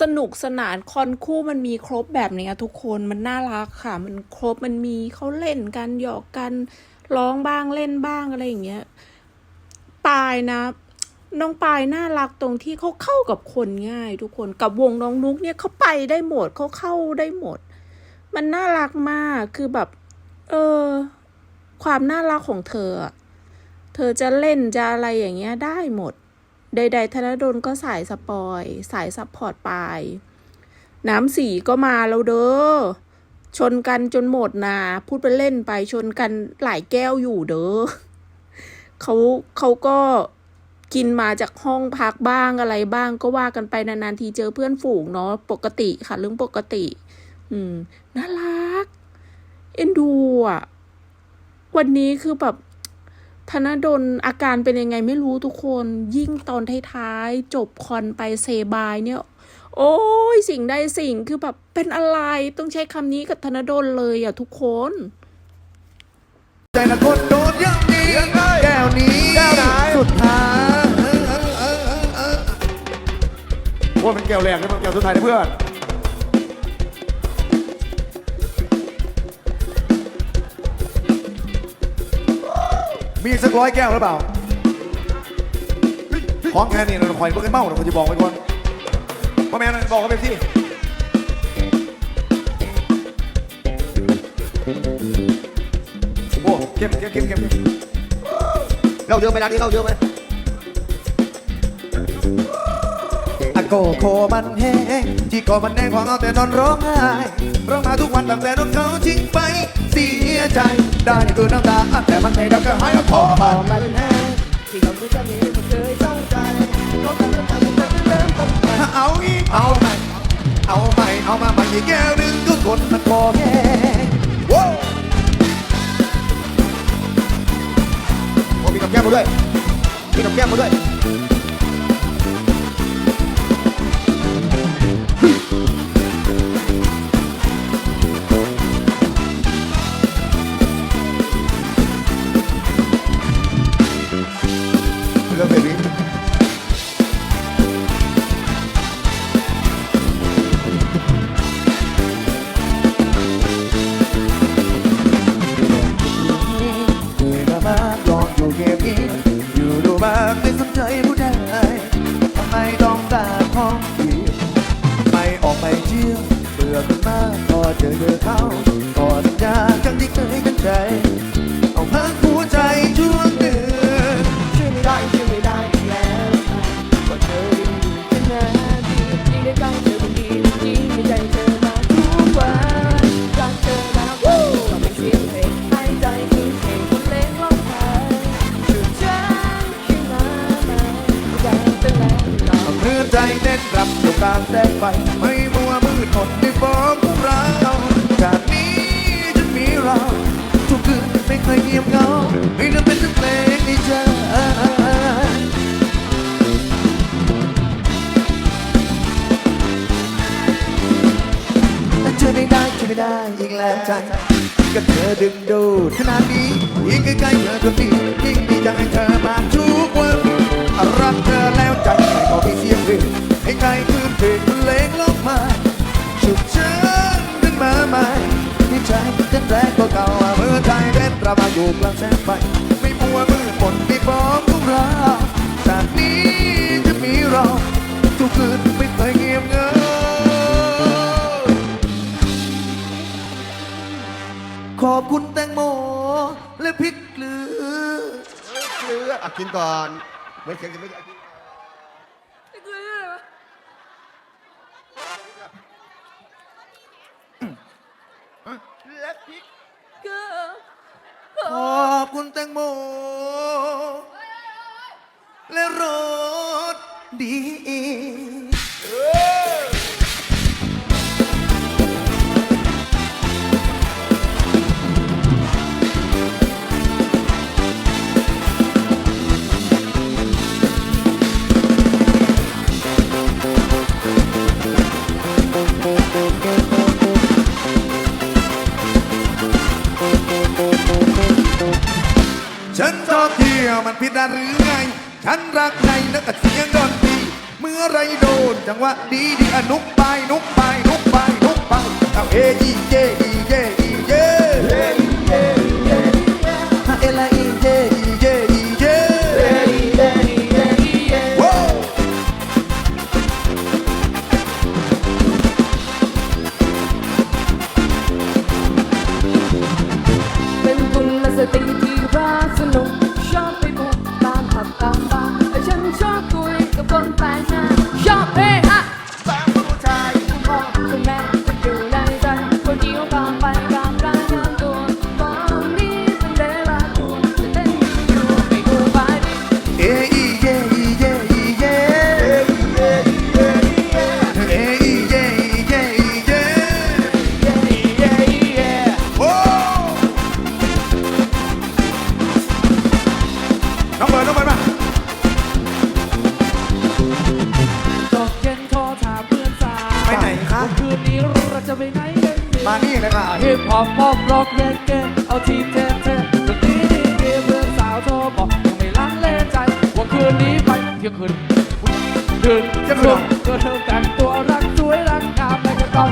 สนุกสนานคอนคู่มันมีครบแบบนี้ทุกคนมันน่ารักค่ะ มันครบมันมีเขาเล่นกันหยอกกันร้องบ้างเล่นบ้างอะไรอย่างเงี้ยปายนะน้องปายน่ารักตรงที่เขาเข้ากับคนง่าย ทุกคนกับวงน้องนุกเนี่ยเขาไปได้หมดเขาเข้าได้หมด มันน่ารักมากคือแบบ เออ ความน่ารักของเธอ เธอจะเล่นจะอะไรอย่างเงี้ยได้หมด ใด ๆ ธนดลก็สายสปอย สายซัพพอร์ตไป น้ำสีก็มาแล้วเด้อ ชนกันจนหมดนะพูดไปเล่นไปชนกันหลายแก้วอยู่เด้อเขาเขาก็กินมาจากห้องพักบ้างอะไรบ้างก็ว่ากันไปนานๆทีเจอเพื่อนฝูงเนาะปกติค่ะเรื่องปกติ อืม น่ารัก เอ็นดูอะ วันนี้คือแบบ ธนดลอาการเป็นยังไงไม่รู้ทุกคนยิ่งตอนท้ายๆ จบคอนไปเซบายเนี่ย โอ้ยสิ่งใดสิ่งคือแบบเป็นอะไรต้องใช้คำนี้กับธนดลเลยอะทุกคนใจละคนโดนยังนี้แก้วนี้สุดท้ายว่ามันแก้วแรกหรือมันแก้วสุดท้ายนะเพื่อน มีอีกสักร้อยแก้วหรือเปล่าของแค่นี้เราคอยเพื่อนเมาเราควรจะบอกไปก่อนว่าแม่นบอกกันไปที่โอ้เข้มเข้มเข้มเข้มเราเยอะไหมร้านนี้เราเยอะไหม อะโกโคมันแห้งที่ก็มันแห้งของเอาแต่นอนร้องไห้ร้องมาทุกวันตั้งแต่โดนเขาทิ้งไปเสียใจได้คือน้ำตาแต่มันไม่ได้ก็หายแล้วพอมันมันแห้งที่เราไม่จำเป็นเคยตั้งใจก็ทำให้ทำให้เริ่มต้นเอาอีกเอาใหม่เอาใหม่เอามาใหม่อีกแก้วหนึ่งก็คนมันพอแห้งโว้โอ้มีกับแก้มมาด้วยมีกับแก้มมาด้วย เริ่มเบบี้เคยมาบ้องอยู่เกมนี้อยู่ดูบ้างไม่สนใจผู้ใดทำไมต้องตามห้องเดียวไม่ออกไปเที่ยวเบื่อกันมากพอเจอเจอเขาก่อนสัญญาจังที่เคยกันใจ ต้นรับกับการแสงไฟไม่มัวมืดหมดในฟองของเราจากนี้จะมีเราทุกคืนไม่เคยเงียบเหงาไม่นั้นเป็นทั้งเพลงในใจเธอไม่ได้เธอไม่ได้อีกแล้วใจก็เธอดึงดูดขนาดนี้ยิ่งใกล้ๆเธอคนนี้ยิ่งดีใจให้เธอ เต้นเรามาอยู่กลางแสงไฟไม่มัวมืดมนในฟองของเราจากนี้จะมีเราทุกคืนไม่เคยเงียบเหงาขอบคุณแตงโมและพริกเกลือเกลืออะกินก่อนไม่เสียงจะไม่ได้กินและพริก ขอบคุณแตงโม และรถดี นะหรือไง ฉันรักในนักเสียงดนตรีเมื่อไรโดน จังหวะดีดีอนุกไปนุกไปนุกไปนุกไปเอาเออีเจดีเจ มานี่เลยค่ะฮิปฮอปป๊อปร็อกเรเก้เอาทีเท่เท่ดนตรีดีดีเพื่อนสาวโทรบอกยังไม่ลังเลใจว่าคืนนี้ไปเที่ยงคืนคืนเที่ยงคืนก็เธอแต่งตัวรักสวยรักงามและก็ต้อง